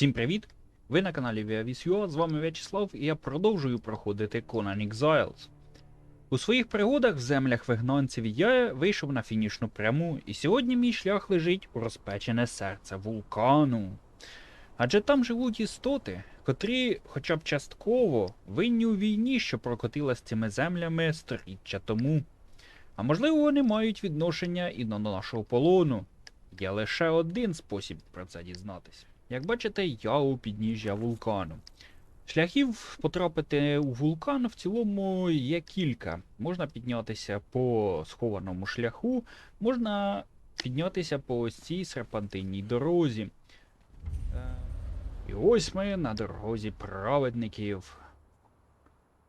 Всім привіт! Ви на каналі ViaVis.ua, з вами В'ячеслав і я продовжую проходити Conan Exiles. У своїх пригодах в землях вигнанців я вийшов на фінішну пряму, і сьогодні мій шлях лежить у розпечене серце вулкану. Адже там живуть істоти, котрі, хоча б частково, винні у війні, що прокотилась цими землями сторіччя тому. А можливо, вони мають відношення і до нашого полону. Є лише один спосіб про це дізнатися. Як бачите, я у підніжжя вулкану. Шляхів потрапити у вулкан в цілому є кілька. Можна піднятися по схованому шляху, можна піднятися по ось цій серпантинній дорозі. Е, І ось ми на дорозі праведників,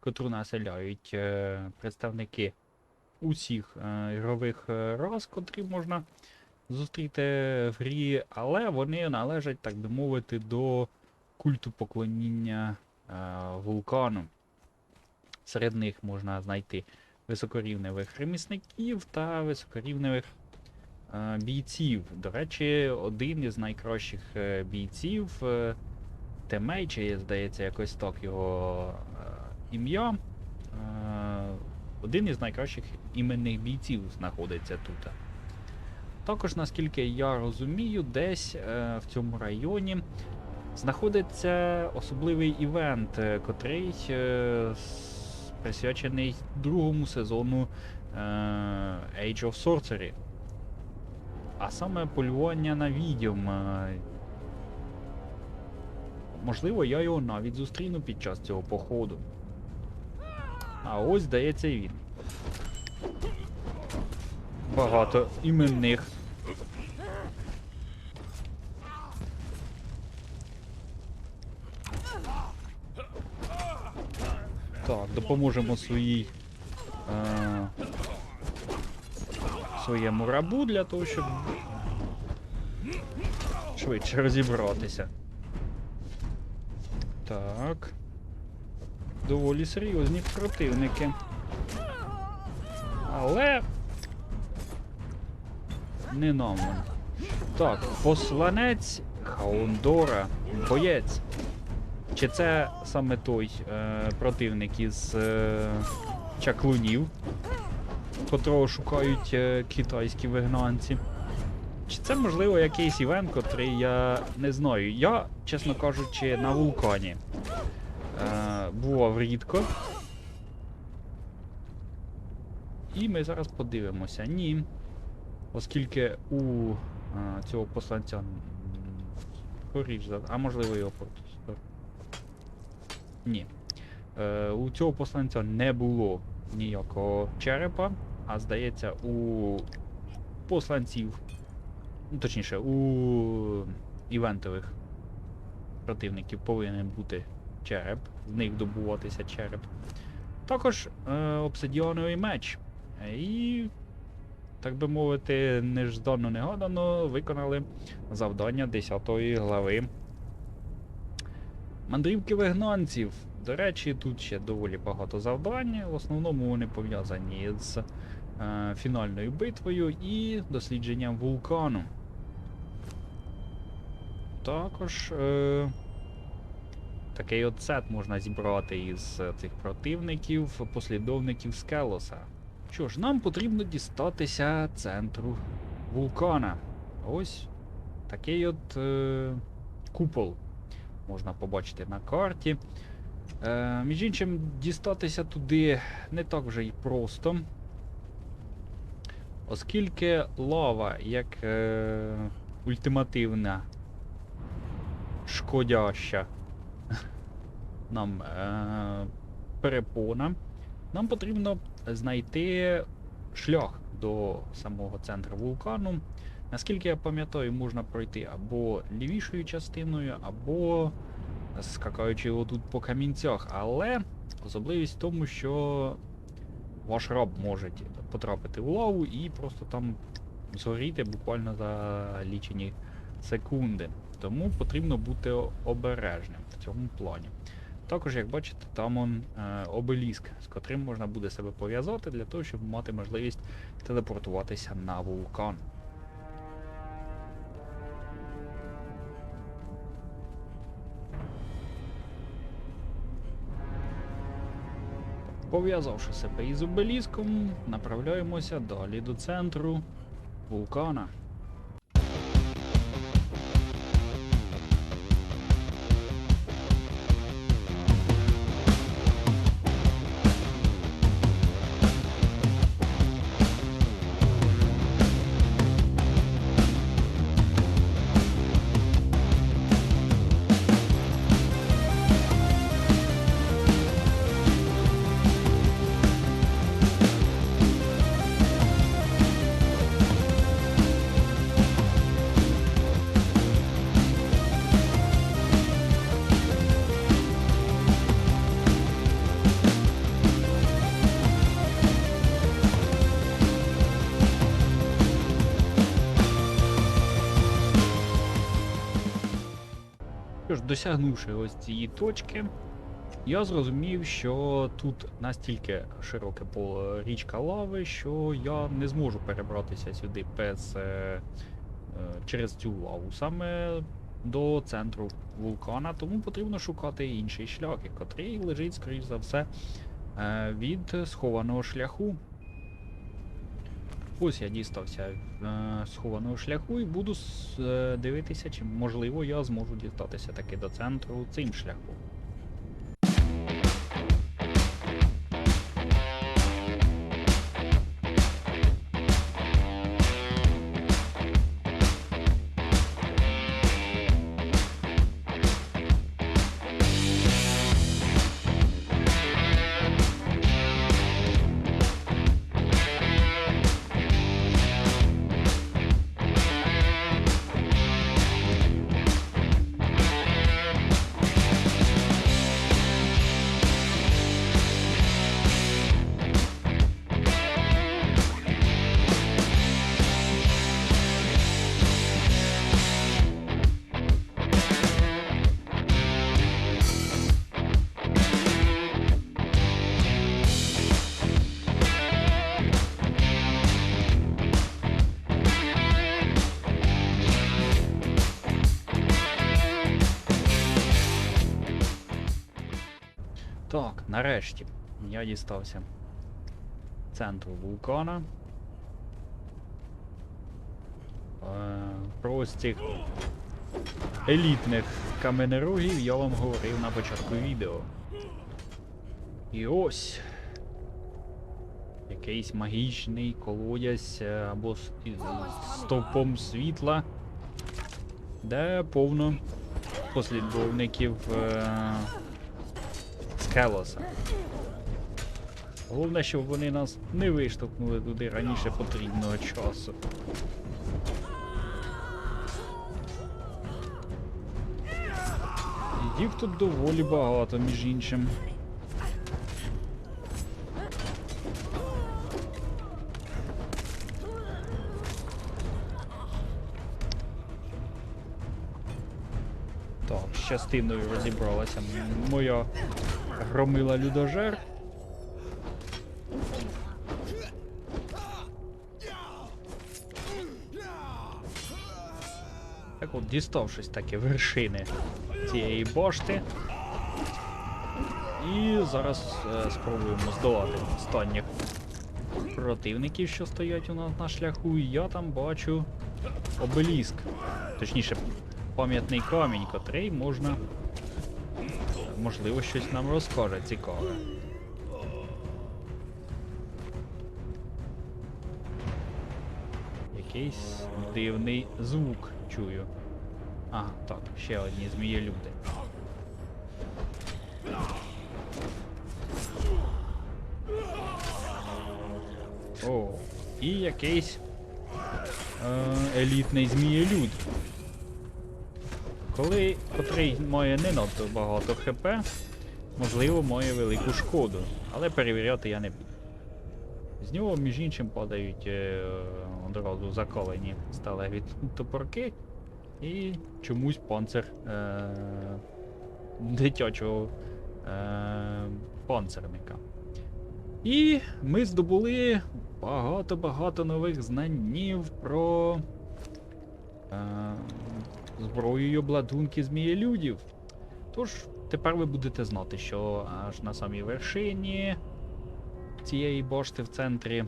котру населяють е, представники усіх е, ігрових рас, котрі можна зустріти в грі, але вони належать, так би мовити, до культу поклоніння е, вулкану. Серед них можна знайти високорівневих ремісників та високорівневих е, бійців. До речі, один із найкращих е, бійців, е, Темей, чи здається, якось так його е, ім'я. Е, один із найкращих іменних бійців знаходиться тут. Також, наскільки я розумію, десь е, в цьому районі знаходиться особливий івент, е, котрий е, присвячений другому сезону е, Age of Sorcery. А саме полювання на відьом. Е, можливо, я його навіть зустріну під час цього походу. А ось здається і він. Багато іменних. Так, допоможемо своїй. Е, своєму рабу для того, щоб швидше розібратися. Так. Доволі серйозні противники. Але. Не нам. Так, посланець Хаундора, боєць. Чи це саме той е, противник із е, чаклунів, котрого шукають е, китайські вигнанці? Чи це, можливо, якийсь івент, котрий я не знаю. Я, чесно кажучи, на вулкані е, бував рідко. І ми зараз подивимося. Ні. Оскільки у а, цього посланця. скоріш. А можливо його просто. Ні. Е, у цього посланця не було ніякого черепа, а здається, у посланців. Ну, точніше, у івентових противників повинен бути череп, з них добуватися череп. Також е, обсидіановий меч. Е, І так би мовити, неждано негадано виконали завдання 10 глави. Мандрівки вигнанців. До речі, тут ще доволі багато завдань. В основному вони пов'язані з е, фінальною битвою і дослідженням вулкану. Також е, такий от можна зібрати із цих противників, послідовників Скелоса. Що ж, нам потрібно дістатися центру вулкана. Ось такий от е, купол можна побачити на карті. Е, між іншим, дістатися туди не так вже й просто. Оскільки лава як е, ультимативна шкодяща нам е, перепона, нам потрібно знайти шлях до самого центру вулкану. Наскільки я пам'ятаю, можна пройти або лівішою частиною, або скакаючи отут по камінцях. Але особливість в тому, що ваш раб може потрапити в лаву і просто там згоріти буквально за лічені секунди. Тому потрібно бути обережним в цьому плані. Також, як бачите, там он е, обеліск, з котрим можна буде себе пов'язати для того, щоб мати можливість телепортуватися на вулкан. Пов'язавши себе із обеліском, направляємося далі до центру вулкана. Досягнувши ось цієї точки, я зрозумів, що тут настільки широке поле річка лави, що я не зможу перебратися сюди без, е, е, через цю лаву, саме до центру вулкана, тому потрібно шукати інший шлях, котрий лежить, скоріш за все, е, від схованого шляху. Ось я дістався е, схованого шляху і буду е, дивитися, чи можливо я зможу дістатися таки до центру цим шляхом. Нарешті я дістався центру вулкана. Е, Про ось цих елітних каменерогів я вам говорив на початку відео. І ось якийсь магічний колодязь е, або стовпом світла, де повно послідовників е, Скелоса. Головне, щоб вони нас не виштовхнули туди раніше потрібного часу. Їх тут доволі багато, між іншим. Так, з частиною розібралася моя громила людожер. Так от, діставшись таки вершини цієї башти. І зараз е, спробуємо здолати останніх противників, що стоять у нас на шляху. І я там бачу обеліск. Точніше, пам'ятний камінь, котрий можна можливо, щось нам розкаже цікаве. Якийсь дивний звук чую. А, так, ще одні змієлюди. О, і якийсь е, елітний змієлюд. Коли котрий має не надто багато ХП, можливо, має велику шкоду, але перевіряти я не буду. З нього, між іншим, падають е, одразу закалені сталеві топорки і чомусь панцир е, дитячого е, панцерника. І ми здобули багато-багато нових знанів про зброю обладунки змієлюдів. Тож, тепер ви будете знати, що аж на самій вершині цієї башти в центрі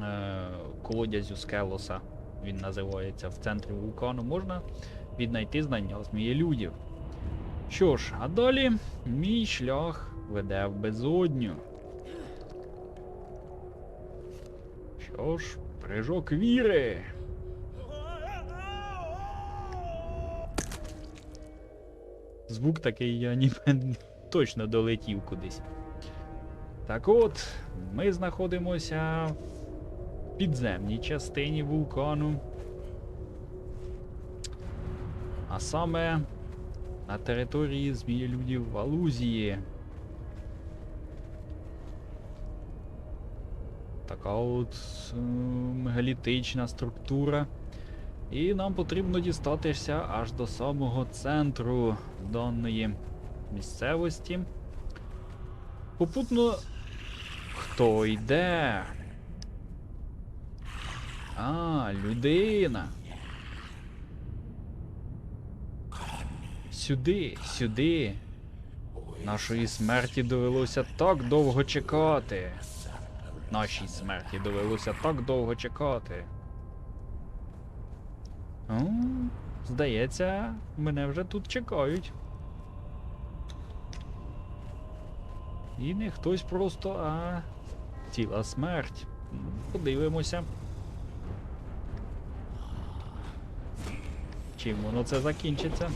е, колодязю Скелоса, він називається в центрі вулкану, можна віднайти знання змієлюдів. Що ж, а далі мій шлях веде в безодню. Що ж, прыжок віри. Звук такий я ніби точно долетів кудись. Так от, ми знаходимося в підземній частині вулкану. А саме на території змієлюдів Валузії. Така от е, мегалітична структура. І нам потрібно дістатися аж до самого центру даної місцевості. Попутно. Хто йде? А, людина. Сюди, сюди. Нашої смерті довелося так довго чекати. Нашій смерті довелося так довго чекати. Ну, здається, мене вже тут чекають. І не хтось просто, а ціла смерть. Подивимося. Чим воно це закінчиться?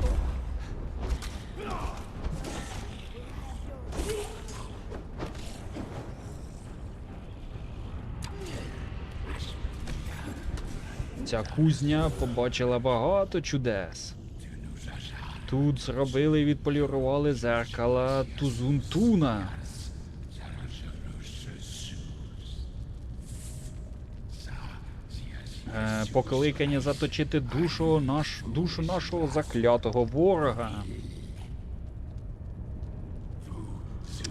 Ця кузня побачила багато чудес. Тут зробили і відполірували зеркала Тузунтуна. Е, покликані заточити душу, наш, душу нашого заклятого ворога.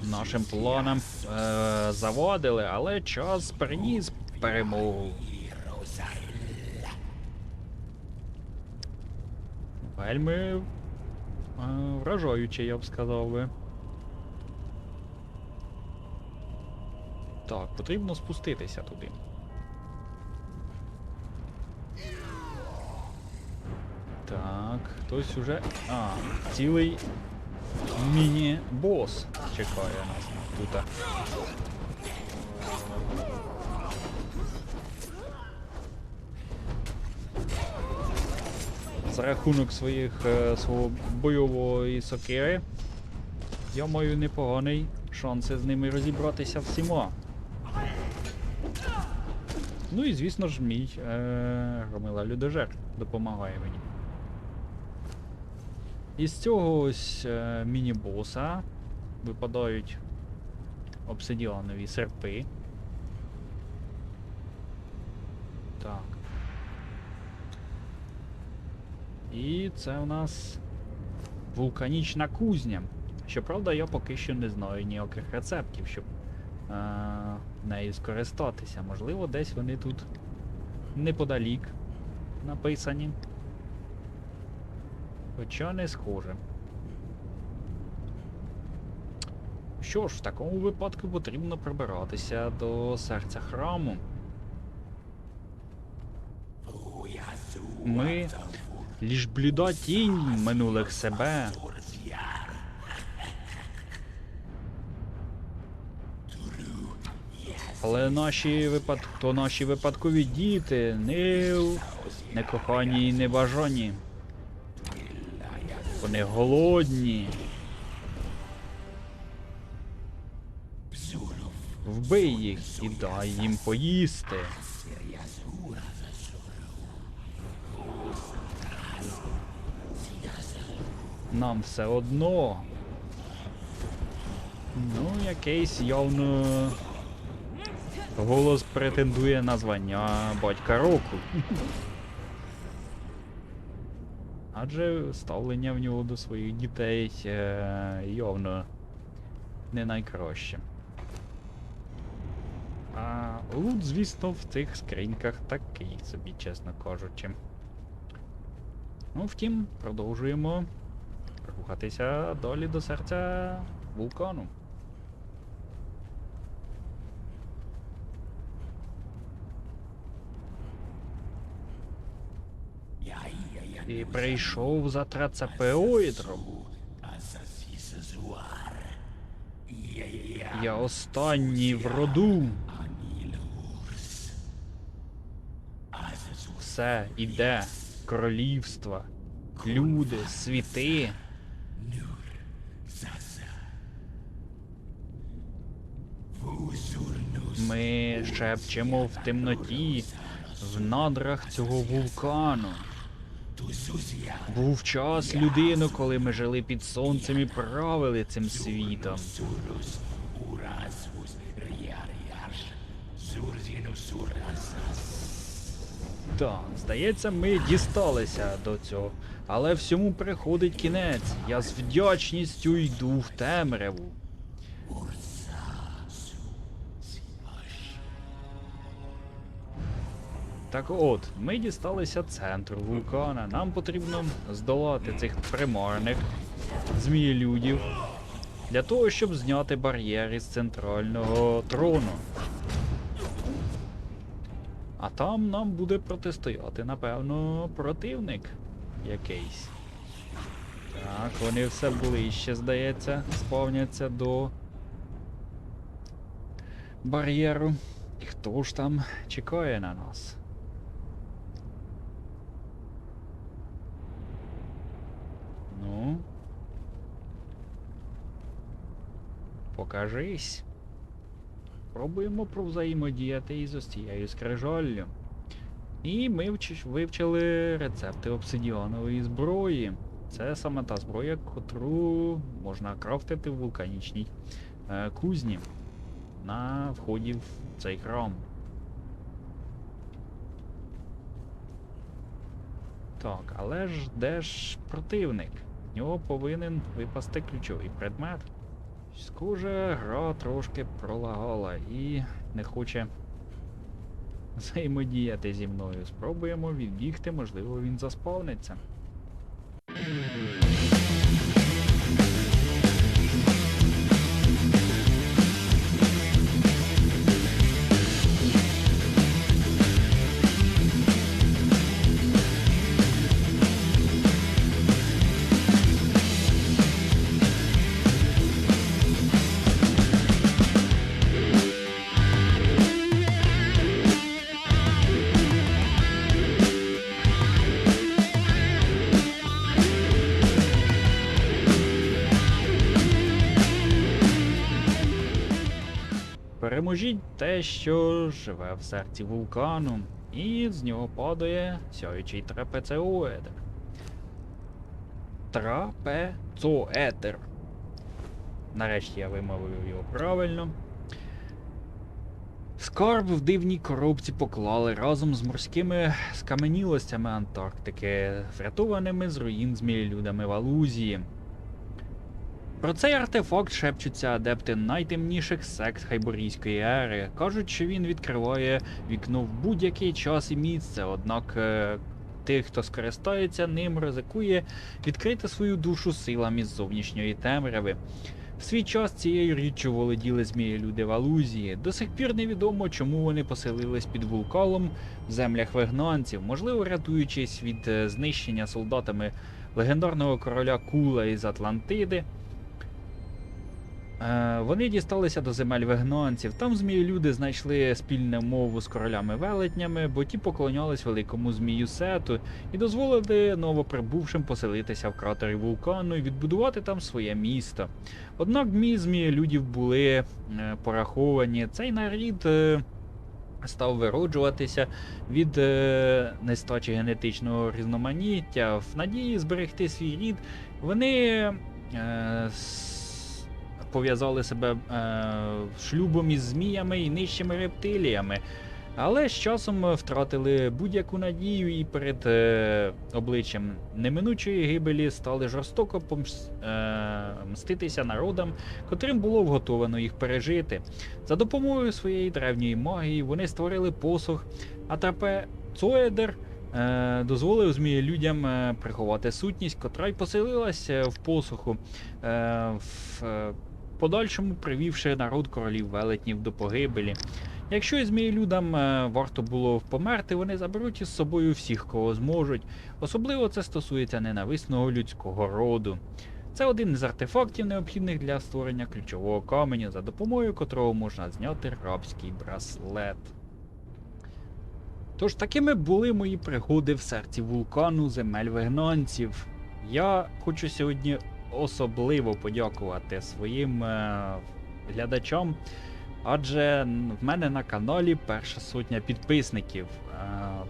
Нашим планам е, завадили, але час приніс перемогу. Вельми е, вражаюче, я б сказав би. Так, потрібно спуститися туди. Так, хтось уже. А, цілий міні-бос чекає нас тут. За рахунок своїх е, свого бойової сокири я маю непоганий шанси з ними розібратися всіма. Ну і звісно ж мій е, Громила Людожер допомагає мені. Із цього ось е, міні-боса випадають обсидіанові серпи. Так. І це у нас вулканічна кузня. Щоправда, я поки що не знаю ніяких рецептів, щоб е, нею скористатися. Можливо, десь вони тут неподалік написані. Хоча не схоже. Що ж, в такому випадку потрібно прибиратися до серця храму. Ми ліж бліда тінь минулих себе. Але наші випад... то наші випадкові діти не, не кохані і не бажані. Вони голодні. Вбий їх і дай їм поїсти. Нам все одно. Ну, якийсь явно голос претендує на звання батька року. Адже ставлення в нього до своїх дітей е, явно не найкраще. А лут, звісно, в цих скриньках такий собі, чесно кажучи. Ну, втім, продовжуємо рухатися долі до серця вулкану. І прийшов за трацепеоїдром. Я останній в роду. Все іде королівства, люди, світи. Ми шепчемо в темноті, в надрах цього вулкану. Був час людину, коли ми жили під сонцем і правили цим світом. Так, здається, ми дісталися до цього. Але всьому приходить кінець. Я з вдячністю йду в темряву. Так от, ми дісталися центру вулкана. Нам потрібно здолати цих примарних змієлюдів для того, щоб зняти бар'єри з центрального трону. А там нам буде протистояти, напевно, противник якийсь. Так, вони все ближче, здається, сповняться до бар'єру. І хто ж там чекає на нас? Ну. Покажись. Пробуємо провзаємодіяти із ось цією скрижаллю. І ми вивчили рецепти обсидіанової зброї. Це саме та зброя, котру можна крафтити в вулканічній е, кузні на вході в цей храм. Так, але ж де ж противник? В нього повинен випасти ключовий предмет. Схоже, гра трошки пролагала і не хоче взаємодіяти зі мною. Спробуємо відбігти, можливо, він заспавниться. Переможіть те, що живе в серці вулкану, і з нього падає сяючий трапецеоедр. Трапецоедр. Нарешті я вимовив його правильно. Скарб в дивній коробці поклали разом з морськими скаменілостями Антарктики, врятованими з руїн змієлюдами в Алузії. Про цей артефакт шепчуться адепти найтемніших сект Хайборійської ери. Кажуть, що він відкриває вікно в будь-який час і місце, однак е, тих, хто скористається ним, ризикує відкрити свою душу силам із зовнішньої темряви. В свій час цією річчю володіли змії люди в Алузії. До сих пір невідомо, чому вони поселились під вулкалом в землях вигнанців, можливо, рятуючись від е, знищення солдатами легендарного короля Кула із Атлантиди. Е, Вони дісталися до земель вигнанців. Там змієлюди знайшли спільну мову з королями-велетнями, бо ті поклонялись великому змію Сету і дозволили новоприбувшим поселитися в кратері вулкану і відбудувати там своє місто. Однак дмі змієлюдів були е, пораховані. Цей нарід е, став вироджуватися від нестачі генетичного різноманіття. В надії зберегти свій рід, вони. Пов'язали себе е, шлюбом із зміями і нижчими рептиліями. Але з часом втратили будь-яку надію і перед е, обличчям неминучої гибелі стали жорстоко помс, е, мститися народам, котрим було вготовано їх пережити. За допомогою своєї древньої магії вони створили посох, а трапе Цоедер е, дозволив змієлюдям е, приховати сутність, котра й поселилася в посуху. Е, в, е, подальшому привівши народ королів велетнів до погибелі. Якщо із людям е, варто було померти, вони заберуть із собою всіх, кого зможуть. Особливо це стосується ненависного людського роду. Це один із артефактів, необхідних для створення ключового каменю, за допомогою котрого можна зняти рабський браслет. Тож такими були мої пригоди в серці вулкану земель вигнанців. Я хочу сьогодні особливо подякувати своїм е, глядачам, адже в мене на каналі перша сотня підписників. Е,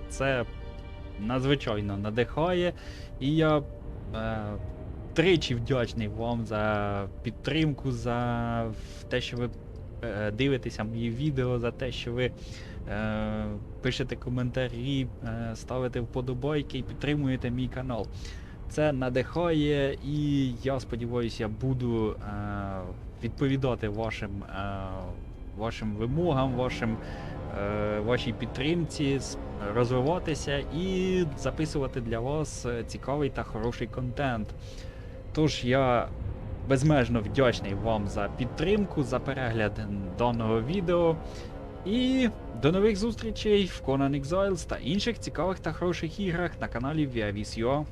це надзвичайно надихає, і я е, тричі вдячний вам за підтримку, за те, що ви дивитеся мої відео, за те, що ви пишете коментарі, ставите вподобайки і підтримуєте мій канал. Це надихає, і я сподіваюся, буду е, відповідати вашим, е, вашим вимогам, вашим, е, вашій підтримці, розвиватися і записувати для вас цікавий та хороший контент. Тож я безмежно вдячний вам за підтримку, за перегляд даного відео. І до нових зустрічей в Conan Exiles та інших цікавих та хороших іграх на каналі Viavis.ua.